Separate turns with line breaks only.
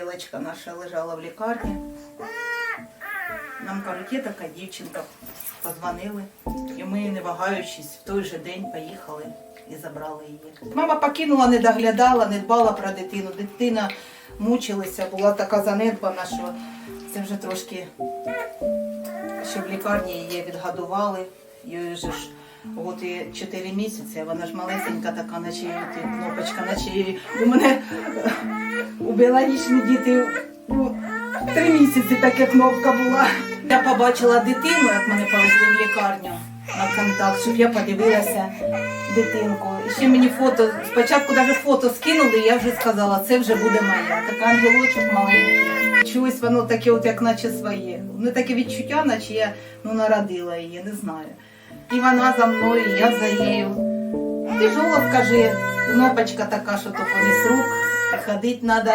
Лейлочка наша лежала в лікарні. Нам кажуть, є така дівчинка, позвонили. І ми, не вагаючись, в той же день поїхали і забрали її. Мама покинула, не доглядала, не дбала про дитину. Дитина мучилася, була така занедбана, що це вже трошки, що в лікарні її відгодували. Її же ж от і 4 місяці, вона ж малесенька така, наче кнопочка, наче. У мене у біологічні діти ну, три місяці така кнопка була. Я побачила дитину, як мене повезли в лікарню на контакт, щоб я подивилася дитинку. І ще мені фото, спочатку навіть фото скинули, і я вже сказала, це вже буде моя. Така ангелочок маленький. Чогось воно таке, от як наче своє. Не таке відчуття, наче я ну, народила її, не знаю. І вона за мною, і я за нею. Тяжело, каже, кнопочка така, що то понес рук, і надо